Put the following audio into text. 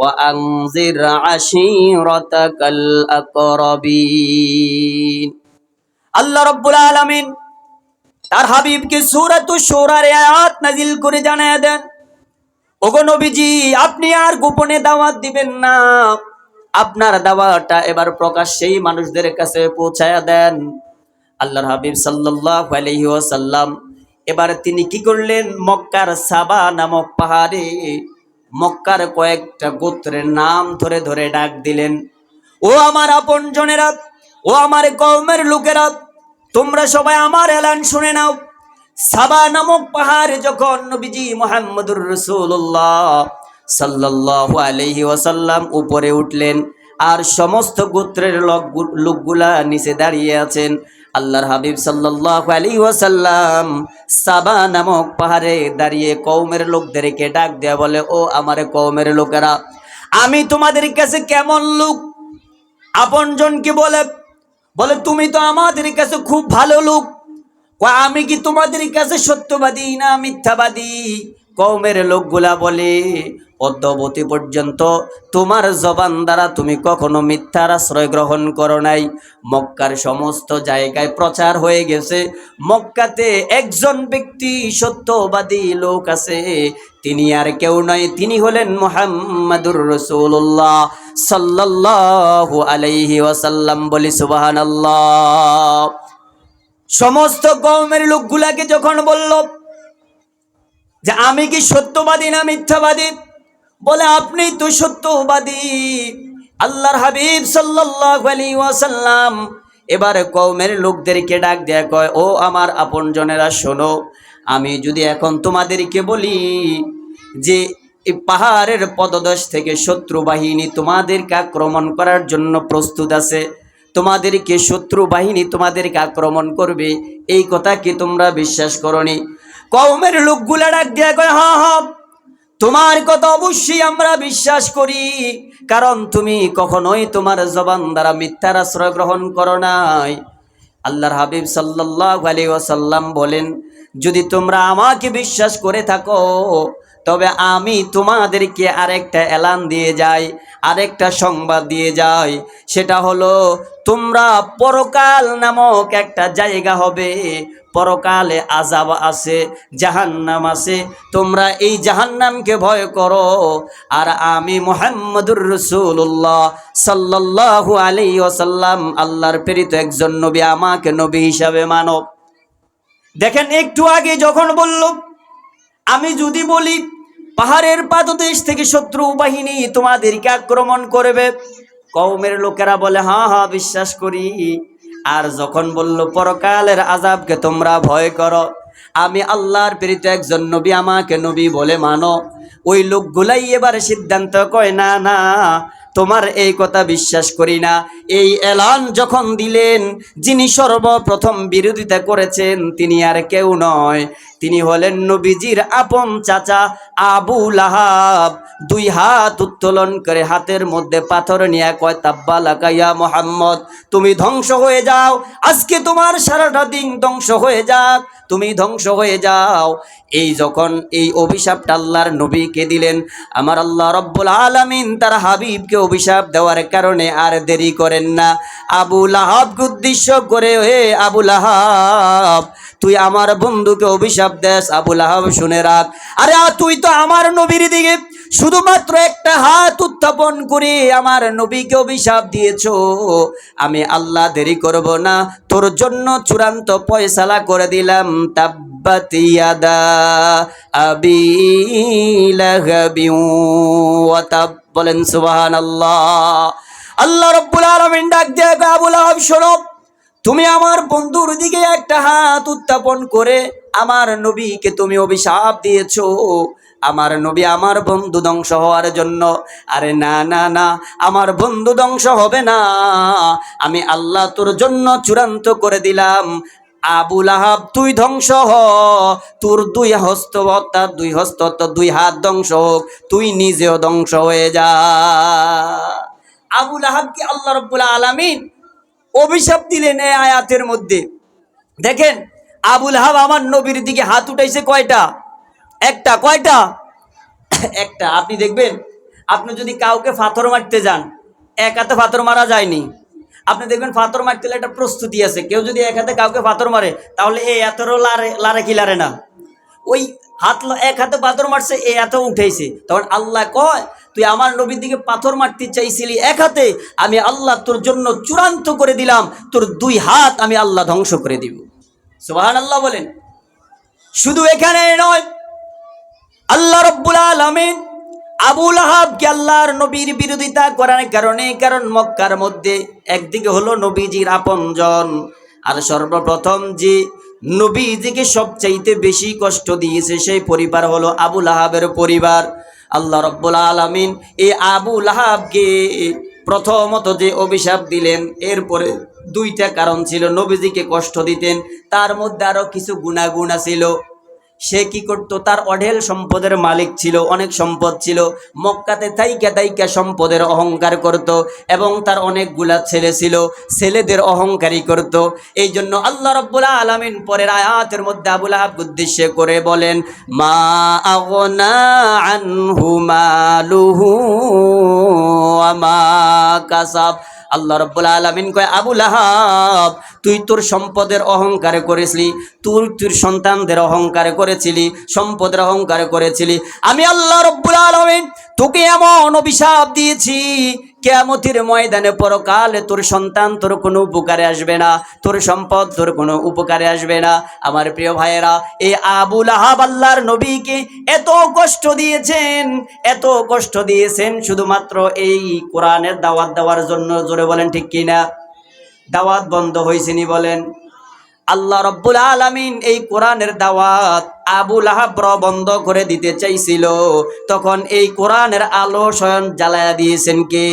وأنذر عشيرتك الأقربين আল্লাহ রব্বুল আলামিন তার হাবিবকে সূরাতু শূরার আয়াত নাজিল করে জানায় দেন ওগো নবীজি আপনি আর গোপনে দাওয়াত দিবেন না আপনার দাওয়াতটা এবার প্রকাশ্যেই মানুষদের কাছে পৌঁছায়া দেন আল্লাহর হাবিব সাল্লাল্লাহু আলাইহি ওয়াসাল্লাম এবার তিনি কি করলেন মক্কার সাবা নামক পাহাড়ে মক্কার কয়েকটা গোত্রের নাম ধরে ধরে ডাক দিলেন, ও আমার আপন জনেরা, ও আমার কওমের লোকেরা, তোমরা সবাই আমার এলান শুনে নাও। সাবা নামক পাহাড়ে যখন নবীজি মোহাম্মদুর রসুল্লাহ সাল্লাল্লাহু আলাইহি ওয়াসাল্লাম উপরে উঠলেন, আর সমস্ত গোত্রের লোক- লোকগুলা নিচে দাঁড়িয়ে আছেন আল্লাহর হাবিব সাল্লাল্লাহু আলাইহি ওয়াসাল্লাম সাবা নামক পাহাড়ে দাঁড়িয়ে কওমের লোকদেরকে ডাক দেয়া বলে, ও আমার কওমের লোকেরা, আমি তোমাদের কাছে কেমন লোক? আপনজনকে বলে? বলে, তুমি তো আমাদের কাছে খুব ভালো লোক। আমি কি তোমাদের কাছে সত্যবাদী না মিথ্যাবাদী? কৌমের লোকগুলা বলে, পদ্মবতী পর্যন্ত তোমার জবান দ্বারা তুমি কখনো মিথ্যার আশ্রয় গ্রহণ করো নাই। মক্কার সমস্ত জায়গায় প্রচার হয়ে গেছে। মক্কাতে একজন ব্যক্তি সত্যবাদী লোক আছে। তিনি আর কেউ নয়, তিনি হলেন মোহাম্মদুর রসুল্লাহ সাল্লাল্লাহু আলাইহি ওয়াসাল্লাম বলি, সুবহানাল্লাহ। সমস্ত কওমের লোকগুলাকে যখন বলল যে আমি কি সত্যবাদী না মিথ্যাবাদী? বলে, আপনি তো সত্যবাদী। আল্লাহর হাবিব সাল্লাল্লাহু আলাইহি ওয়াসাল্লাম এবার কওমের লোকদেরকে ডাক দেয়া কয়, ও আমার আপনজনেরা শোনো, আমি যদি এখন তোমাদেরকে বলি যে, এই পাহাড়ের পদদেশ থেকে শত্রু বাহিনী তোমাদেরকে আক্রমণ করার জন্য প্রস্তুত আছে, তোমাদেরকে শত্রু বাহিনী তোমাদেরকে আক্রমণ করবে, এই কথা কি তোমরা বিশ্বাস করনি? কওমের লোকগুলা ডাক দিয়া কয় হ্যাঁ হ্যাঁ। তোমার কথা অবশ্যই আমরা বিশ্বাস করি, কারণ তুমি কখনোই তোমার জবান দ্বারা মিথ্যার আশ্রয় গ্রহণ করো নাই। আল্লাহর হাবিব সাল্লাল্লাহু আলাইহি ওয়াসাল্লাম বলেন, যদি তোমরা আমাকে বিশ্বাস করে থাকো, তবে আমি তোমাদেরকে আরেকটা এলান দিয়ে যাই, আরেকটা সংবাদ দিয়ে যাই। সেটা হলো, তোমরা পরকাল নামক একটা জায়গা হবে পরকালে আজাব আছে জাহান্নাম আছে তোমরা এই জাহান্নামকে ভয় করো। আর আমি মোহাম্মদুর রসুল্লাহ সাল্লাল্লাহু আলাইহি ওয়াসাল্লাম, আল্লাহর প্রেরিত একজন নবী আমাকে নবী হিসাবে মানব দেখেন, একটু আগে যখন বলল, আমি যদি বলি, পাহাড়ের পাদদেশ থেকে শত্রু বাহিনী তোমাদেরকে আক্রমণ করবে, কওমের লোকেরা বলে হ্যাঁ হ্যাঁ বিশ্বাস করি। আর যখন বলল, পরকালের আজাবকে তোমরা ভয় করো, আমি আল্লাহর প্রেরিত একজন নবী, আমাকে নবী বলে মানো। ওই লোকগুলাই এবার সিদ্ধান্ত কয়, না না, তোমার এই কথা বিশ্বাস করি না। এই এলান যখন দিলেন, যিনি সর্বপ্রথম বিরোধিতা করেছেন, তিনি আর কেউ নয়। তিনি হলেন নবীজির আপন চাচা আবু লাহাব। দুই হাত উত্তোলন করে হাতের মধ্যে পাথর নিয়ে কয়, তাব্বা লাগাইয়া মোহাম্মদ, তুমি ধ্বংস হয়ে যাও। আজকে তোমার সারাটা দিন ধ্বংস হয়ে যাক। তুমি ধ্বংস হয়ে যাও। এই যখন এই অভিশাপটা আল্লাহর নবীকে দিলেন, আমার আল্লাহ রব্বুল আলামিন তার হাবিবকে অভিশাপ দেওয়ার কারণে আর দেরি করেন না। আবু লাহাবকে উদ্দেশ্য করে, হে আবু লাহাব তুই আমার বন্ধুকে অভিশাপ দেস আবুল লাহাব শুনে রাখ। আরে তুই তো আমার নবীর দিকে শুধুমাত্র একটা হাত উত্থাপন করে আমার নবীকে অভিশাপ দিয়েছ। আমি আল্লাহ দেরি করব না তোর জন্য চূড়ান্ত পয়সালা করে দিলাম। বলেন সুবহানাল্লাহ। আল্লাহ রাব্বুল আলামিন ডাক দিয়ে কয়, আবু লাহাব শোনো। তুমি আমার বন্ধুর দিকে একটা হাত উত্থাপন করে আমার নবীকে তুমি অভিশাপ দিয়েছ। আমার নবী আমার বন্ধু ধ্বংস হওয়ার জন্য। আরে না না না, আমার বন্ধু ধ্বংস হবে না। আমি আল্লাহ তোর জন্য চূড়ান্ত করে দিলাম। আবুল আহাব তুই ধ্বংস হ। তোর দুই হস্ত দুই হস্ত দুই হাত ধ্বংস হোক। তুই নিজেও ধ্বংস হয়ে যা। আবুল আহাবকে আল্লাহ রব্বুল আলামিন? অভিশাপ দিলেন এই আয়াতের মধ্যে। দেখেন, আবুল হাব আমার নবীর দিকে হাত উঠাইছে কয়টা? একটা কয়টা? একটা, আপনি দেখবেন, আপনি যদি কাউকে পাথর মারতে যান, এক হাতে পাথর মারা যায়নি। আপনি দেখবেন পাথর মারতে গেলে একটা প্রস্তুতি আছে। কেউ যদি এক হাতে কাউকে পাথর মারে, তাহলে এই এতরও লারে লারে কি লারে না? ওই হাত এক হাতে পাথর মারছে, এ এত উঠেছে তখন আল্লাহ কয় তুই আমার নবীর দিকে পাথর মারতে চাইছিলি এক হাতে, আমি আল্লাহ তোর জন্য চূড়ান্ত করে দিলাম, তোর দুই হাত আমি আল্লাহ ধ্বংস করে দিব। সুবাহান আল্লাহ বলেন। শুধু এখানে নয়, আল্লাহ রব্বুল আলমিন আবুল আহাবকে আল্লাহর নবীর বিরোধিতা করার কারণে, কারণ মক্কার মধ্যে একদিকে হলো নবীজির আপনজন, আর সর্বপ্রথম যে নবীজিকে সবচাইতে বেশি কষ্ট দিয়েছে সেই পরিবার হলো আবুল আহাবের পরিবার। আল্লাহ রব্বুল আলমিন এই আবুল আহাবকে প্রথমত যে অভিশাপ দিলেন, এরপরে দুইটা কারণ ছিল, নবীজিকে কষ্ট দিতেন, তার মধ্যে আরও কিছু গুণাগুণা ছিল। সে কি করতো? তার অঢেল সম্পদের মালিক ছিল, অনেক সম্পদ ছিল। মক্কাতে তাইকা তাইকা সম্পদের অহংকার করত এবং তার অনেকগুলা ছেলে ছিল, ছেলেদের অহংকারী করত। এই জন্য আল্লাহ রব্বুল আলমিন পরের আয়াতের মধ্যে আবুল আহাব উদ্দেশ্যে করে বলেন, মা আনহু মালুহু ওয়া মা কাসাব। আল্লাহ রব্বুল আলমিন কয় আবুল আহাব তুই তোর সম্পদের অহংকার করেছিলি, তুই তোর সন্তানদের অহংকার করেছিলি, সম্পদের অহংকার করেছিলি। আমি আল্লাহ রব্বুল আলমিন তোকে এমন অভিশাপ দিয়েছি, কেয়ামতির ময়দানে পরকালে তোর সন্তান তোর কোনো উপকারে আসবে না, তোর সম্পদ তোর কোনো উপকারে আসবে না। আমার প্রিয় ভাইয়েরা, এই আবুল আহাব আল্লাহর নবীকে এত কষ্ট দিয়েছেন, এত কষ্ট দিয়েছেন শুধুমাত্র এই কোরআনের দাওয়াত দেওয়ার জন্য, জোরে বলেন ঠিক কিনা? দাওয়াত বন্ধ হয়েছেনি বলেন? আল্লাহ রব্বুল আলামিন এই কোরআনের দাওয়াত আবুল আহাব বন্ধ করে দিতে চাইছিল। তখন এই কোরআনের আলো স্বয়ং জ্বালায়া দিয়েছেন কে?